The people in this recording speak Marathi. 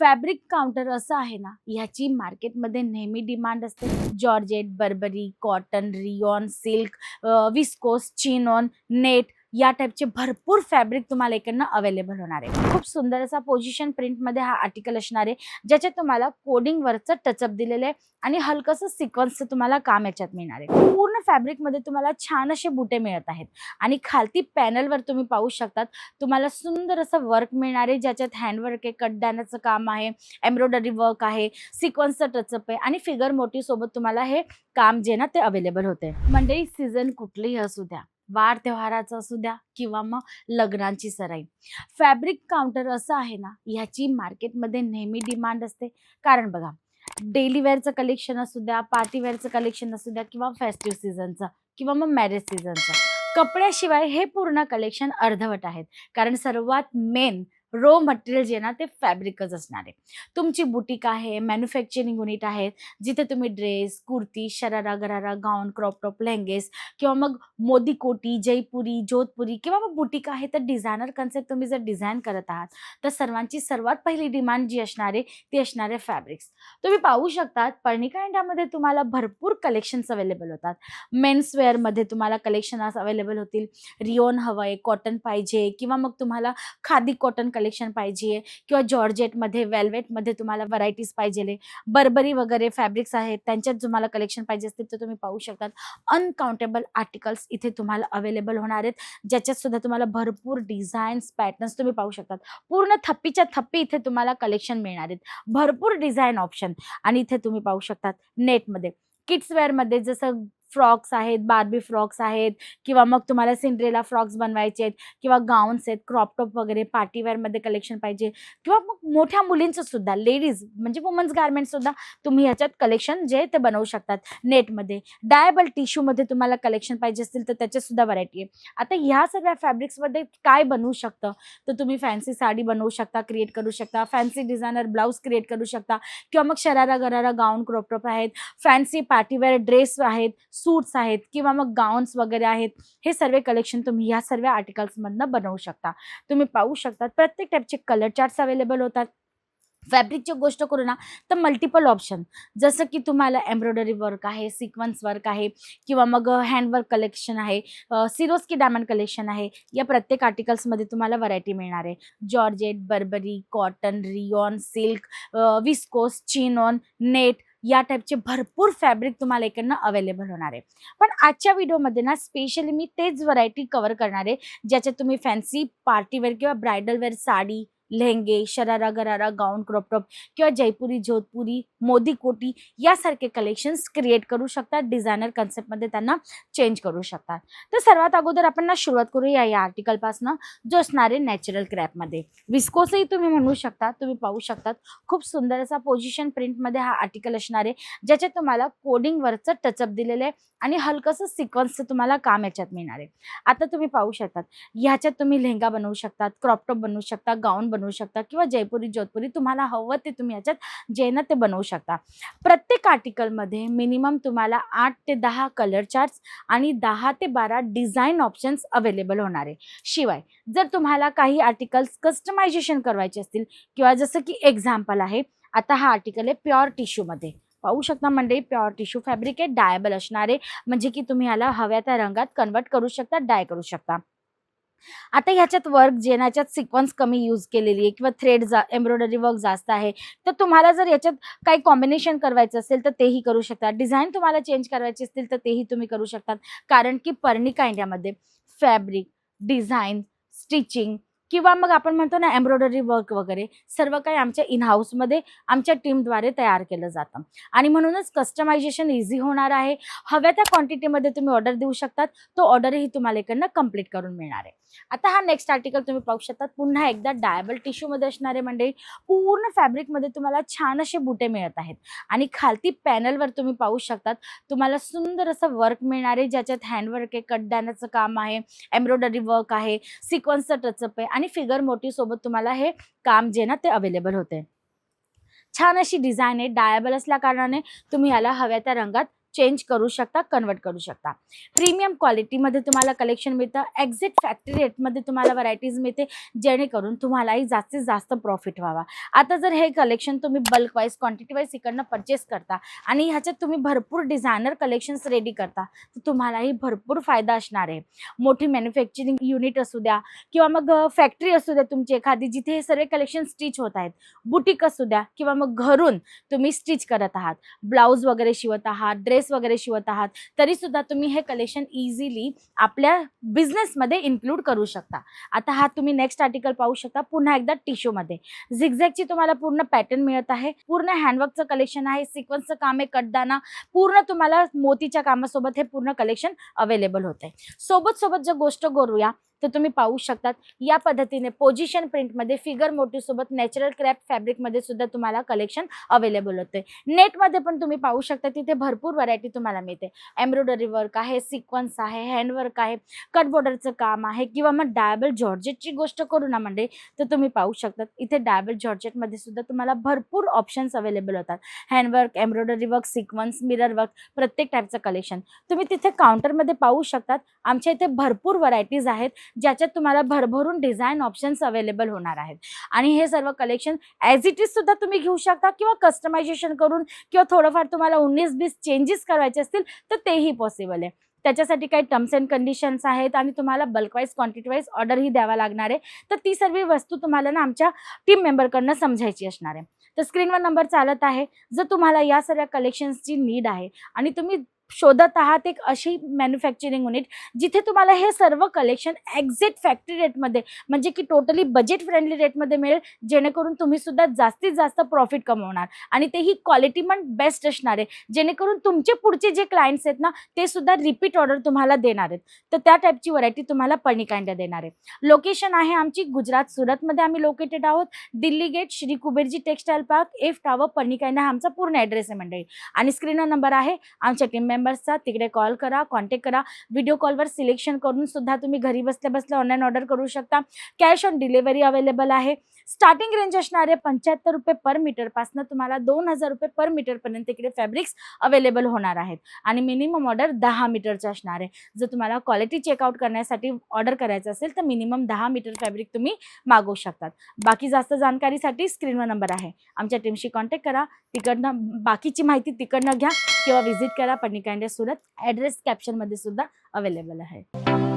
फॅब्रिक काउंटर असं आहे ना ह्याची मार्केटमध्ये नेहमी डिमांड असते. Georgette burberry cotton rayon silk viscose chiffon net या टाईपचे भरपूर फॅब्रिक तुम्हाला इकडनं अवेलेबल होणार आहे. खूप सुंदर असा पोझिशन प्रिंटमध्ये हा आर्टिकल असणार आहे ज्याच्यात तुम्हाला कोडिंगवरचं टचअप दिलेलं आहे आणि हलकंसं सिक्वन्सचं तुम्हाला काम याच्यात मिळणार आहे. पूर्ण फॅब्रिकमध्ये तुम्हाला छान असे बुटे मिळत आहेत आणि खालती पॅनलवर तुम्ही पाहू शकतात तुम्हाला सुंदर असं वर्क मिळणार आहे ज्याच्यात हँडवर्क आहे कट काम आहे एम्ब्रॉयडरी वर्क आहे सिक्वन्सचं टचअप आहे आणि फिगर मोटीसोबत तुम्हाला हे काम जे ना ते अवेलेबल होते मंडळी सीझन कुठलीही असू द्या. वाढ त्योहाराचं असू द्या किंवा मग लग्नांची सराई. फॅब्रिक काउंटर असं आहे ना ह्याची मार्केटमध्ये नेहमी डिमांड असते. कारण बघा डेली वेअरचं कलेक्शन असू द्या पार्टीवेअरचं कलेक्शन असू द्या किंवा फेस्टिव्ह सीझनचं किंवा मग मॅरेज सीझनचं. कपड्याशिवाय हे पूर्ण कलेक्शन अर्धवट आहेत. कारण सर्वात मेन रो मटेरियल जे ना ते फॅब्रिकच असणार आहे. तुमची बुटीक आहे मॅन्युफॅक्चरिंग युनिट आहेत जिथे तुम्ही dress kurti sharara gharara gown crop top लेहंगेस किंवा मग मोदी कोटी जयपुरी जोधपुरी किंवा मग बुटीक आहे तर डिझायनर कन्सेप्ट तुम्ही जर डिझाईन करत आहात तर सर्वांची सर्वात पहिली डिमांड जी असणार आहे ती असणार आहे फॅब्रिक्स तुम्ही पाहू शकतात पर्णिका इंडियामध्ये तुम्हाला भरपूर कलेक्शन्स अवेलेबल होतात. मेन्स वेअरमध्ये तुम्हाला कलेक्शन अवेलेबल होतील. रिओन हवं आहे कॉटन पाहिजे किंवा मग तुम्हाला खादी कॉटन कलेक्शन पाहिजे किंवा जॉर्जेटमध्ये वेल्वेटमध्ये तुम्हाला व्हरायटीज पाहिजे बर्बरी वगैरे फॅब्रिक्स आहेत त्यांच्यात तुम्हाला कलेक्शन पाहिजे असतील तर तुम्ही पाहू शकतात. अनकाउंटेबल आर्टिकल्स इथे तुम्हाला अवेलेबल होणार आहेत. ज्याच्यात सुद्धा तुम्हाला भरपूर डिझाईन्स पॅटर्न्स तुम्ही पाहू शकतात. पूर्ण थप्पीच्या थप्पी इथे तुम्हाला कलेक्शन मिळणार आहेत. भरपूर डिझाईन ऑप्शन आणि इथे तुम्ही पाहू शकतात. नेटमध्ये किड्सवेअरमध्ये जसं फ्रॉक्स आहेत बार्बी फ्रॉक्स आहेत किंवा मग तुम्हाला सिंड्रेला फ्रॉक्स बनवायचे आहेत किंवा गाऊन्स आहेत क्रॉप टॉप वगैरे पार्टीवेअरमध्ये कलेक्शन पाहिजे किंवा मग मोठ्या मुलींचं सुद्धा लेडीज म्हणजे वुमन्स गार्मेंट सुद्धा तुम्ही ह्याच्यात कलेक्शन जे ते बनवू शकतात नेटमध्ये. डायबल टिश्यूमध्ये तुम्हाला कलेक्शन पाहिजे असतील तर त्याच्यातसुद्धा व्हरायटी आहे. आता ह्या सगळ्या फॅब्रिक्समध्ये काय बनवू शकतं? तर तुम्ही फॅन्सी साडी बनवू शकता क्रिएट करू शकता फॅन्सी डिझायनर ब्लाऊज क्रिएट करू शकता किंवा मग sharara gharara gown crop top आहेत फॅन्सी पार्टीवेअर ड्रेस आहेत सूट्स आहेत किंवा मग गाऊन्स वगैरे आहेत हे सर्व कलेक्शन तुम्ही ह्या सर्व आर्टिकल्समधनं बनवू शकता. तुम्ही पाहू शकता प्रत्येक टाईपचे कलर चार्ट्स अवेलेबल होतात. फॅब्रिकची गोष्ट करू ना तर मल्टिपल ऑप्शन जसं की तुम्हाला एम्ब्रॉयडरी वर्क आहे सिक्वन्स वर्क आहे किंवा मग हँडवर्क कलेक्शन आहे सिरोस्की डायमंड कलेक्शन आहे या प्रत्येक आर्टिकल्समध्ये तुम्हाला व्हरायटी मिळणार आहे. Georgette burberry cotton rayon silk viscose chiffon net या टाईपचे भरपूर फॅब्रिक तुम्हाला इकडनं अवेलेबल होणार आहे. पण आजच्या व्हिडिओमध्ये ना स्पेशली मी तेच व्हरायटी कव्हर करणार आहे ज्याच्यात तुम्ही फॅन्सी पार्टीवेअर किंवा ब्रायडल वेअर साडी लेहंगे sharara gharara gown crop top किंवा जयपुरी जोधपुरी मोदी कोटी यासारखे कलेक्शन्स क्रिएट करू शकतात. डिझायनर कन्सेप्टमध्ये त्यांना चेंज करू शकतात. तर सर्वात अगोदर आपण ना सुरुवात करूया या आर्टिकलपासनं जो असणार आहे नॅचरल क्रॅपमध्ये विस्कोसही तुम्ही म्हणू शकता तुम्ही पाहू शकतात. खूप सुंदर असा पोझिशन प्रिंटमध्ये हा आर्टिकल असणार आहे ज्याच्यात तुम्हाला कोडिंगवरचं टचअप दिलेलं आहे आणि हलकंसं सिक्वन्सचं तुम्हाला काम याच्यात मिळणार आहे. आता तुम्ही पाहू शकतात ह्याच्यात तुम्ही लेहंगा बनवू शकतात क्रॉप टॉप बनवू शकता गाऊन बनवू बनवू शकता किंवा जयपुरी जोधपुरी तुम्हाला हवं ते तुम्ही याच्यात जैन ते बनवू शकता. प्रत्येक आर्टिकलमध्ये मिनिमम तुम्हाला आठ ते दहा कलर चार्ट्स आणि दहा ते बारा डिझाईन ऑप्शन्स अवेलेबल होणार आहे. शिवाय जर तुम्हाला काही आर्टिकल्स कस्टमायझेशन करवायचे असतील किंवा जसं की एक्झाम्पल आहे आता हा आर्टिकल आहे प्युअर टिश्यूमध्ये पाहू शकता मंडळी प्युअर टिश्यू फॅब्रिक आहे डायबल असणारे म्हणजे की तुम्ही ह्याला हव्या त्या रंगात कन्वर्ट करू शकता डाय करू शकता. आता ह्याच्यात वर्क जे ना सिक्वन्स कमी यूज केलेली आहे किंवा थ्रेड जा एम्ब्रॉयडरी वर्क जास्त आहे तर तुम्हाला जर याच्यात काही कॉम्बिनेशन करायचं असेल तर तेही करू शकता. डिझाईन तुम्हाला चेंज करायची असतील तर तेही तुम्ही करू शकतात. कारण की पर्णिका इंडियामध्ये फॅब्रिक डिझाईन स्टिचिंग किंवा मग आपण म्हणतो ना एम्ब्रॉयडरी वर्क वगैरे सर्व काही आमच्या इन हाऊसमध्ये आमच्या टीमद्वारे तयार केलं जातं. आणि म्हणूनच कस्टमायझेशन इझी होणार आहे. हव्या त्या क्वांटिटीमध्ये तुम्ही ऑर्डर देऊ शकतात. तो ऑर्डरही तुम्हाला इकडनं कंप्लीट करून मिळणार आहे. आता हा नेक्स्ट आर्टिकल तुम्ही पाहू शकतात पुन्हा एकदा डायबल टिश्यूमध्ये असणारे म्हणजे पूर्ण फॅब्रिकमध्ये तुम्हाला छान असे बुटे मिळत आहेत. आणि खालती पॅनलवर तुम्ही पाहू शकतात. तुम्हाला सुंदर असं वर्क मिळणार आहे ज्याच्यात हँडवर्क आहे कट काम आहे एम्ब्रॉयडरी वर्क आहे सिक्वन्सचं टचअप आहे आणि फिगर मोठी सोबत तुम्हाला हे काम जे ना ते अवेलेबल होते. छान अशी डिझाईन आहे. डायबल असल्या कारणाने तुम्ही याला हव्या त्या रंगात चेंज करू शकता कन्वर्ट करू शकता. प्रीमियम क्वालिटीमध्ये तुम्हाला कलेक्शन मिळतं. एक्झॅक्ट फॅक्टरी रेटमध्ये तुम्हाला व्हरायटीज मिळते. जेणेकरून तुम्हालाही जास्तीत जास्त प्रॉफिट व्हावा. आता जर हे कलेक्शन तुम्ही बल्क वाईज क्वांटिटी वाईज इकडनं परचेस करता आणि ह्याच्यात तुम्ही भरपूर डिझायनर कलेक्शन्स रेडी करता तर तुम्हालाही भरपूर फायदा असणार आहे. मोठी मॅन्युफॅक्चरिंग युनिट असू द्या किंवा मग फॅक्टरी असू द्या तुमची एखादी जिथे हे सर्व कलेक्शन स्टिच होत आहेत. बुटीक असू द्या किंवा मग घरून तुम्ही स्टिच करत आहात. ब्लाऊज वगैरे शिवत आहात. ड्रेस वगैरे शिवत आहात तरी सुद्धा तुम्ही हे कलेक्शन इझिली आपल्या बिझनेसमध्ये इन्क्लूड करू शकता. आता हा तुम्ही नेक्स्ट आर्टिकल पाहू शकता पुन्हा एकदा टिश्यूमध्ये झिगझॅगची तुम्हाला पूर्ण पॅटर्न मिळत आहे पूर्ण हँडवर्कचं कलेक्शन आहे सिक्वन्सचं काम आहे कटदाना पूर्ण तुम्हाला मोतीच्या कामासोबत हे पूर्ण कलेक्शन अवेलेबल होत आहे सोबत सोबत जर गोष्ट करूया तर तुम्ही पाहू शकतात. या पद्धतीने पोझिशन प्रिंटमध्ये फिगर मोटीसोबत नॅचरल क्रॅप फॅब्रिकमध्ये सुद्धा तुम्हाला कलेक्शन अवेलेबल होते नेटमध्ये पण तुम्ही पाहू शकता तिथे भरपूर व्हरायटी तुम्हाला मिळते. एम्ब्रॉयडरी वर्क आहे सिक्वन्स आहे हँडवर्क आहे कट बॉर्डरचं काम आहे किंवा मग डायबल जॉर्जेटची गोष्ट करू ना म्हणजे तर तुम्ही पाहू शकतात. इथे डायबल जॉर्जेटमध्ये सुद्धा तुम्हाला भरपूर ऑप्शन्स अवेलेबल होतात. Handwork embroidery work sequence mirror work प्रत्येक टाईपचं कलेक्शन तुम्ही तिथे काउंटरमध्ये पाहू शकतात. आमच्या इथे भरपूर व्हरायटीज आहेत. ज्याच्यात तुम्हाला भरभरून डिझाईन ऑप्शन्स अवेलेबल होणार आहेत. आणि हे सर्व कलेक्शन ॲज इट इज सुद्धा तुम्ही घेऊ शकता किंवा कस्टमायझेशन करून किंवा थोडंफार तुम्हाला उन्नीस बीस चेंजेस करायचे असतील तर तेही पॉसिबल आहे. त्याच्यासाठी काही टर्म्स अँड कंडिशन्स आहेत आणि तुम्हाला बल्कवाईज क्वांटिटीवाईज क्वांटिटी वाईज ऑर्डरही द्यावा लागणार आहे. तर ती सर्व वस्तू तुम्हाला ना आमच्या टीम मेंबरकडनं समजायची असणार आहे. तर स्क्रीनवर नंबर चालत आहे. जर तुम्हाला या सर्व कलेक्शन्सची नीड आहे आणि तुम्ही शोधत आहात एक अशी मॅन्युफॅक्चरिंग युनिट जिथे तुम्हाला हे सर्व कलेक्शन एक्झॅक्ट फॅक्टरी रेटमध्ये म्हणजे की टोटली बजेट फ्रेंडली रेटमध्ये मिळेल जेणेकरून तुम्ही सुद्धा जास्तीत जास्त प्रॉफिट कमवणार आणि तेही क्वालिटी पण बेस्ट असणार आहे जेणेकरून तुमचे पुढचे जे क्लायंट्स आहेत ना ते सुद्धा रिपीट ऑर्डर तुम्हाला देणार आहेत. तर त्या टाईपची व्हरायटी तुम्हाला पणिकांड्या देणार आहे लोकेशन आहे आमची गुजरात सुरतमध्ये आम्ही लोकेटेड आहोत. Delhi gate Shri Kuberji textile park F tower पणिकांड्या हा आमचा पूर्ण ॲड्रेस आहे मंडळी. आणि स्क्रीनवर नंबर आहे आमच्या टीम मेंबर्सचा तिकडे कॉल करा कॉन्टॅक्ट करा. व्हिडिओ कॉलवर सिलेक्शन करून सुद्धा तुम्ही घरी बसल्या बसल्या ऑनलाईन ऑर्डर करू शकता. कॅश ऑन डिलिव्हरी अवेलेबल आहे. स्टार्टिंग रेंज असणारे पंच्याहत्तर रुपये पर मीटरपासनं तुम्हाला दोन हजार रुपये पर मीटरपर्यंत इकडे फॅब्रिक्स अवेलेबल होणार आहेत. आणि मिनिमम ऑर्डर दहा मीटरचं असणार आहे. जर तुम्हाला क्वालिटी चेकआउट करण्यासाठी ऑर्डर करायचं असेल तर मिनिमम दहा मीटर फॅब्रिक तुम्ही मागवू शकतात. बाकी जास्त जाणकारीसाठी स्क्रीनवर नंबर आहे. आमच्या टीमशी कॉन्टॅक्ट करा. तिकडनं बाकीची माहिती तिकडनं घ्या. किंवा व्हिजिट करा. पणिकांड्या सुरत ॲड्रेस कॅप्शनमध्ये सुद्धा अवेलेबल आहे.